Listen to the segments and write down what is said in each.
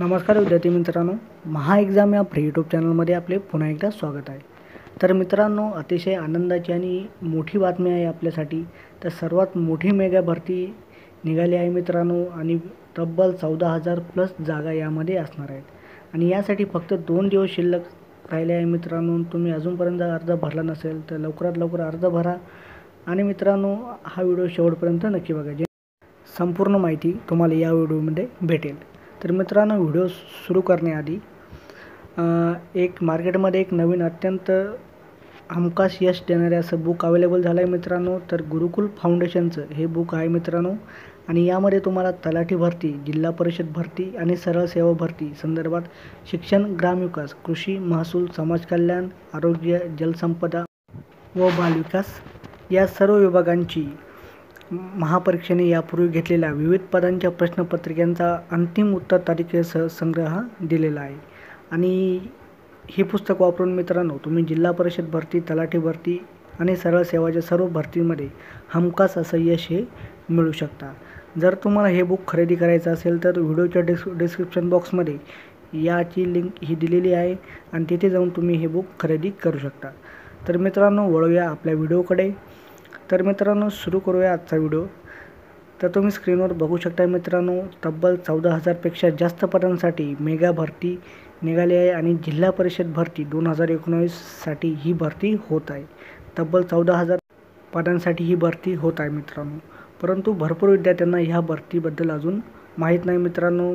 नमस्कार विद्यार्थी मित्रांनो महा एक्झाम या फ्री यूट्यूब चॅनलमध्ये आपले पुन्हा एकदा स्वागत आहे. तर मित्रांनो अतिशय आनंदाची आणि मोठी बातमी आहे आपल्यासाठी. तर सर्वात मोठी मेगा भरती निघाली आहे मित्रांनो आणि तब्बल चौदा हजार प्लस जागा यामध्ये असणार आहेत. आणि यासाठी फक्त दोन दिवस शिल्लक राहिले आहे मित्रांनो तुम्ही अजूनपर्यंत अर्ज भरला नसेल तर लवकरात लवकर अर्ज भरा. आणि मित्रांनो हा व्हिडिओ शेवटपर्यंत नक्की बघा. जे संपूर्ण माहिती तुम्हाला या व्हिडिओमध्ये भेटेल. तर मित्रांनो व्हिडिओ सुरू करण्याआधी एक मार्केटमध्ये एक नवीन अत्यंत हमखास यश देणारे असं बुक अवेलेबल झालं आहे मित्रांनो. तर गुरुकुल फाउंडेशनचं हे बुक आहे मित्रांनो. आणि यामध्ये तुम्हाला तलाठी भरती जिल्हा परिषद भरती आणि सरळ सेवा भरती संदर्भात शिक्षण ग्रामविकास कृषी महसूल समाज कल्याण आरोग्य जलसंपदा व बालविकास या सर्व विभागांची महापरीक्षेने यापूर्वी घेतलेल्या विविध पदांच्या प्रश्नपत्रिकांचा अंतिम उत्तर तालिकेसह संग्रह दिलेला आहे. आणि हे पुस्तक वापरून मित्रांनो तुम्ही जिल्हा परिषद भरती तलाठी भरती आणि सरळ सेवाच्या सर्व भरतीमध्ये हमखास असं यश हे मिळू शकता. जर तुम्हाला हे बुक खरेदी करायचं असेल तर व्हिडिओच्या डिस्क डिस्क्रिप्शन बॉक्समध्ये याची लिंक ही दिलेली आहे आणि तिथे जाऊन तुम्ही हे बुक खरेदी करू शकता. तर मित्रांनो वळूया आपल्या व्हिडिओकडे. तर मित्रांनो सुरू करूया आजचा व्हिडिओ. तर तुम्ही स्क्रीनवर बघू शकता मित्रांनो तब्बल चौदा हजारपेक्षा जास्त पदांसाठी मेगा भरती निघाली आहे आणि जिल्हा परिषद भरती दोन हजार एकोणावीससाठी ही भरती होत आहे. तब्बल चौदा हजार पदांसाठी ही भरती होत आहे मित्रांनो. परंतु भरपूर विद्यार्थ्यांना ह्या भरतीबद्दल अजून माहीत नाही मित्रांनो.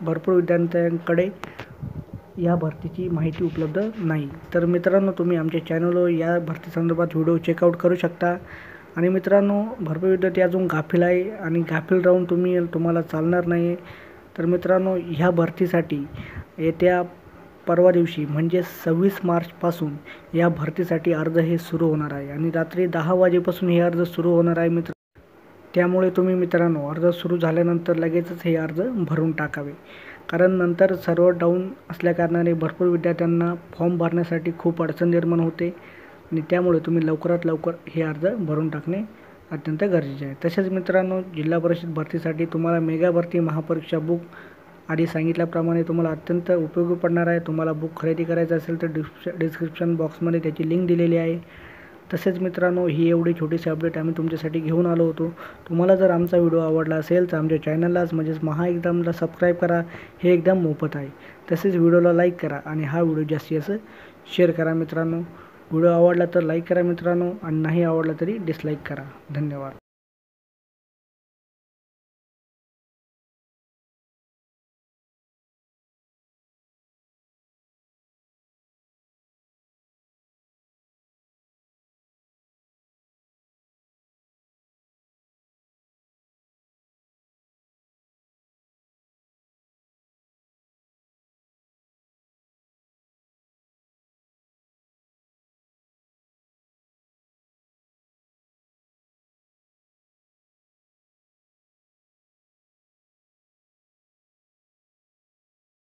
भरपूर विद्यार्थ्यांकडे या भरतीची माहिती उपलब्ध नाही. तर मित्रांनो तुम्ही आमच्या चॅनलवर या भरतीसंदर्भात व्हिडिओ चेकआउट करू शकता. आणि मित्रांनो भरपूर विद्यार्थी अजून गाफील आहे आणि गाफील राहून तुम्ही तुम्हाला चालणार नाही. तर मित्रांनो ह्या भरतीसाठी येत्या परवा दिवशी म्हणजे सव्वीस मार्चपासून या भरतीसाठी अर्ज हे सुरू होणार आहे. आणि रात्री दहा वाजेपासून हे अर्ज सुरू होणार आहे मित्र त्यामुळे तुम्ही मित्रांनो अर्ज सुरू झाल्यानंतर लगेचच हे अर्ज भरून टाकावे. कारण नंतर सर्व डाऊन असल्याकारणाने भरपूर विद्यार्थ्यांना फॉर्म भरण्यासाठी खूप अडचण निर्माण होते. आणि त्यामुळे तुम्ही लवकरात लवकर हे अर्ज भरून टाकणे अत्यंत गरजेचे आहे. तसेच मित्रांनो जिल्हा परिषद भरतीसाठी तुम्हाला मेगा भरती महापरीक्षा बुक आधी सांगितल्याप्रमाणे तुम्हाला अत्यंत उपयोगी पडणार आहे. तुम्हाला बुक खरेदी करायचं असेल तर डिस्क्रिप डिस्क्रिप्शन बॉक्समध्ये त्याची लिंक दिलेली आहे. तसेच मित्रांनो ही एवढी छोटीशी अपडेट आम्ही तुमच्यासाठी घेऊन आलो होतो. तुम्हाला जर आमचा व्हिडिओ आवडला असेल तर आमच्या चॅनललाच म्हणजेच महा एकदमला सबस्क्राईब करा. हे एकदम मोफत आहे. तसेच व्हिडिओला लाईक करा आणि हा व्हिडिओ जास्तीत जास्त शेअर करा मित्रांनो. व्हिडिओ आवडला तर लाईक करा मित्रांनो आणि नाही आवडला तरी डिसलाईक करा. धन्यवाद.